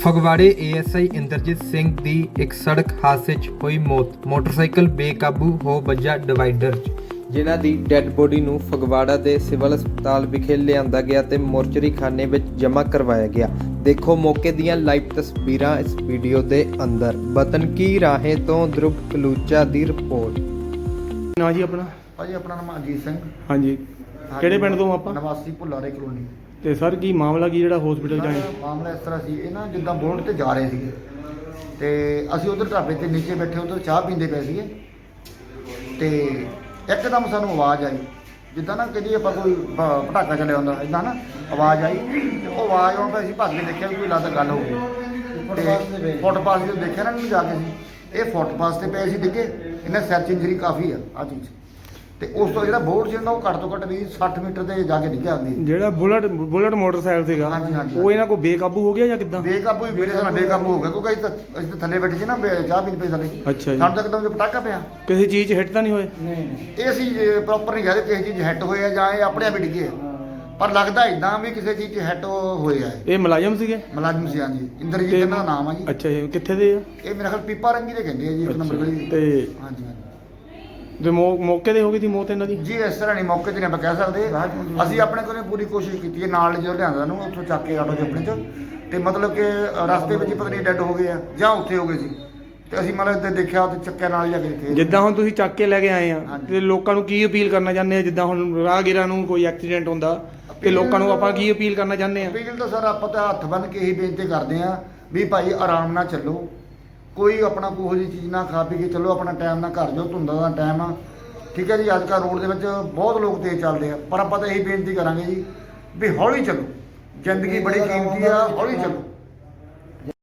ਫਗਵਾੜੇ ASI Inderjit Singh ਦੀ ਇੱਕ ਸੜਕ ਹਾਦਸੇ 'ਚ ਹੋਈ ਮੌਤ। ਮੋਟਰਸਾਈਕਲ ਬੇਕਾਬੂ ਹੋ ਵੱਜਾ ਡਿਵਾਈਡਰ 'ਚ। ਜਿਨ੍ਹਾਂ ਦੀ ਡੈੱਡ ਬੋਡੀ ਨੂੰ ਫਗਵਾੜਾ ਦੇ ਸਿਵਲ ਹਸਪਤਾਲ ਵਿਖੇ ਲਿਆਂਦਾ ਗਿਆ ਤੇ ਮੋਰਚਰੀ ਖਾਨੇ ਵਿੱਚ ਜਮ੍ਹਾਂ ਕਰਵਾਇਆ ਗਿਆ। ਦੇਖੋ ਮੌਕੇ ਦੀਆਂ ਲਾਈਵ ਤਸਵੀਰਾਂ ਇਸ ਵੀਡੀਓ ਦੇ ਅੰਦਰ। ਵਤਨ ਕੀ ਰਾਹੇ ਤੋਂ ਧਰੁਵ ਕਲੂਚਾ ਦੀ ਰਿਪੋਰਟ। ਨਾ ਜੀ ਆਪਣਾ? ਭਾਜੀ ਆਪਣਾ ਨਾਮ ਅਜੀਤ ਸਿੰਘ। ਹਾਂਜੀ। ਕਿਹੜੇ ਪਿੰਡ ਤੋਂ ਆਪਾਂ? ਨਿਵਾਸੀ ਭੁੱਲਾਰੇ ਕਲੋਨੀ। ਤੇ ਸਰ ਕੀ ਮਾਮਲਾ ਕੀ ਜਿਹੜਾ ਹਸਪੀਟਲ ਸਰ, ਮਾਮਲਾ ਇਸ ਤਰ੍ਹਾਂ ਸੀ ਇਹ ਨਾ ਜਿੱਦਾਂ ਬੋਰਡ ਤੇ ਜਾ ਰਹੇ ਸੀਗੇ। ਤੇ ਅਸੀਂ ਉਧਰ ਢਾਬੇ ਤੇ ਨੀਚੇ ਬੈਠੇ ਉਧਰ ਚਾਹ ਪੀਂਦੇ ਪਏ ਸੀਗੇ। ਤੇ ਇੱਕਦਮ ਸਾਨੂੰ ਆਵਾਜ਼ ਆਈ। ਜਿੱਦਾਂ ਨਾ ਕਦੀ ਆਪਾਂ ਕੋਈ ਪ- ਪਟਾਕਾ ਚੱਲਿਆ ਹੁੰਦਾ ਇਦਾਂ ਨਾ ਆਵਾਜ਼ ਆਈ। ਤੇ ਉਹ ਆਵਾਜ਼ ਆਉਣ ਤੇ ਅਸੀਂ ਭੱਜ ਕੇ ਦੇਖਿਆ ਵੀ ਕੋਈ ਲੱਗਦਾ ਗੱਲ ਹੋ ਗਈ। ਤੇ ਫੁੱਟਪਾਥ ਤੇ ਦੇਖਿਆ ਨਾ ਨਹੀਂ ਜਾ ਕੇ ਸੀ। ਇਹ ਫੁੱਟਪਾਥ ਤੇ ਪਏ ਸੀ ਡਿੱਗੇ। ਇਹਨਾਂ ਸਰਚ ਇੰਜਰੀ ਕਾਫੀ ਆ ਆ ਚੀਜ਼। ਤੇ ਉਸ ਤੋਂ ਜਿਹੜਾ ਬੋਰਡ ਸੀ ਨਾ ਉਹ ਘੱਟ ਤੋਂ ਘੱਟ ਵੀ 60 ਮੀਟਰ ਤੇ ਜਾ ਕੇ ਡਿੱਗਿਆ ਹੁੰਦੀ ਜਿਹੜਾ ਬੁਲਟ ਬੁਲਟ ਮੋਟਰਸਾਈਕਲ ਸੀਗਾ ਹਾਂਜੀ, ਹਾਂਜੀ। ਉਹ ਇਹਨਾਂ ਕੋ ਬੇਕਾਬੂ ਹੋ ਗਿਆ ਜਾਂ ਕਿੱਦਾਂ? ਬੇਕਾਬੂ ਹੀ ਮੇਰੇ ਸਾਹ ਬੇਕਾਬੂ ਹੋ ਗਿਆ ਕਿਉਂਕਿ ਅਸੀਂ ਤਾਂ ਅਸੀਂ ਤਾਂ ਥੱਲੇ ਬੈਠੇ ਸੀ ਨਾ ਬੇ- ਚਾਹ ਪੀਣ ਪਈ ਥੱਲੇ। ਅੱਛਾ ਜੀ। ਸਾਨੂੰ ਤਾਂ ਇੱਕਦਮ ਪਟਾਕਾ ਪਿਆ। ਕਿਸੇ ਚੀਜ਼ 'ਚ ਹਿੱਟ ਤਾਂ ਨਹੀਂ ਹੋਏ? ਇਹ ਅਸੀਂ ਪ੍ਰੋਪਰ ਨਹੀਂ ਕਹਦੇ ਕਿਸੇ ਚੀਜ਼ ਹਿੱਟ ਹੋਇਆ ਜਾਂ ਇਹ ਆਪਣੇ ਆਪ ਹੀ ਡਿੱਗੇ। ਪਰ ਲੱਗਦਾ ਇਦਾਂ ਵੀ ਕਿਸੇ ਚੀਜ਼ 'ਚ ਹਿੱਟ ਹੋਇਆ ਹੈ ਇਹ। ਮੁਲਾਜ਼ਮ ਸੀਗੇ? ਮੁਲਾਜ਼ਮ ਸੀ ਹਾਂਜੀ। ਇੰਦਰਜੀਤ ਤੇ- ਇਹਨਾਂ ਦਾ ਨਾਮ ਆ ਜੀ। ਅੱਛਾ ਜੀ ਕਿੱਥੇ ਦੇ ਆ? ਇਹ ਮੇਰਾ ਖਿਆਲ ਪੀਪਾ ਰੰਗੀ ਦੇ ਕਹਿੰਦੇ ਆ ਜੀ ਇੱਕ ਨੰਬਰ ਗਲੀ ਤੇ ਹਾਂਜੀ ਹਾਂਜੀ। ਤੇ ਮੌ- ਮੌਕੇ ਤੇ ਹੋ ਗਈ ਸੀ ਮੌਤ ਇਹਨਾਂ ਦੀ? ਜੀ ਇਸ ਤਰ੍ਹਾਂ ਨਹੀਂ ਮੌਕੇ ਤੇ ਨਹੀਂ ਆਪਾਂ ਕਹਿ ਸਕਦੇ। ਅਸੀਂ ਆਪਣੇ ਕੋਲੇ ਪੂਰੀ ਕੋਸ਼ਿਸ਼ ਕੀਤੀ ਹੈ ਨਾਲ ਜੋ ਲਿਆਂਦਾ ਨੂੰ ਉੱਥੋਂ ਚੱਕ ਕੇ ਆਟੋ 'ਚ ਆਪਣੇ 'ਚ। ਤੇ ਮਤਲਬ ਕਿ ਰਸਤੇ ਵਿੱਚ ਹੀ ਪਤਾ ਨਹੀਂ ਡੈੱਡ ਹੋ ਗਏ ਆ ਜਾਂ ਉੱਥੇ ਹੋ ਗਏ ਸੀ। ਤੇ ਅਸੀਂ ਮਤਲਬ ਤੇ ਦੇਖਿਆ ਤੇ ਚੱਕਿਆ ਨਾਲ ਜਾ ਕੇ ਦੇਖੇ ਜਿੱਦਾਂ ਹੁਣ ਤੁਸੀਂ ਚੱਕ ਕੇ ਲੈ ਕੇ ਆਏ ਆ ਹਾਂਜੀ। ਤੇ ਲੋਕਾਂ ਨੂੰ ਕੀ ਅਪੀਲ ਕਰਨਾ ਚਾਹੁੰਦੇ ਆ? ਜਿੱਦਾਂ ਹੁਣ ਰਾਹਗੀਰਾਂ ਨੂੰ ਕੋਈ ਐਕਸੀਡੈਂਟ ਹੁੰਦਾ ਤੇ ਲੋਕਾਂ ਨੂੰ ਆਪਾਂ ਕੀ ਅਪੀਲ ਕਰਨਾ ਚਾਹੁੰਦੇ ਆ? ਅਪੀਲ ਤਾਂ ਸਰ ਆਪਾਂ ਤਾਂ ਹੱਥ ਬੰਨ ਕੇ ਇਹੀ ਬੇਨਤੀ ਕਰਦੇ ਆ ਵੀ ਭਾਈ ਆਰਾਮ ਨਾਲ ਚੱਲੋ। ਕੋਈ ਆਪਣਾ ਕੋਹੋ ਜਿਹੀ ਚੀਜ਼ ਨਾ ਖਾ ਪੀ ਕੇ ਚਲੋ, ਆਪਣਾ ਟਾਈਮ ਨਾਲ ਘਰ ਜਾਓ, ਧੁੰਦਾ ਦਾ ਟਾਈਮ ਆ। ਠੀਕ ਹੈ ਜੀ, ਅੱਜ ਕੱਲ੍ਹ ਰੋਡ ਦੇ ਵਿੱਚ ਬਹੁਤ ਲੋਕ ਤੇਜ਼ ਚੱਲਦੇ ਆ। ਪਰ ਆਪਾਂ ਤਾਂ ਇਹੀ ਬੇਨਤੀ ਕਰਾਂਗੇ ਜੀ ਵੀ ਹੌਲੀ ਚੱਲੋ। ਜ਼ਿੰਦਗੀ ਬੜੀ ਕੀਮਤੀ ਆ, ਹੌਲੀ ਚੱਲੋ।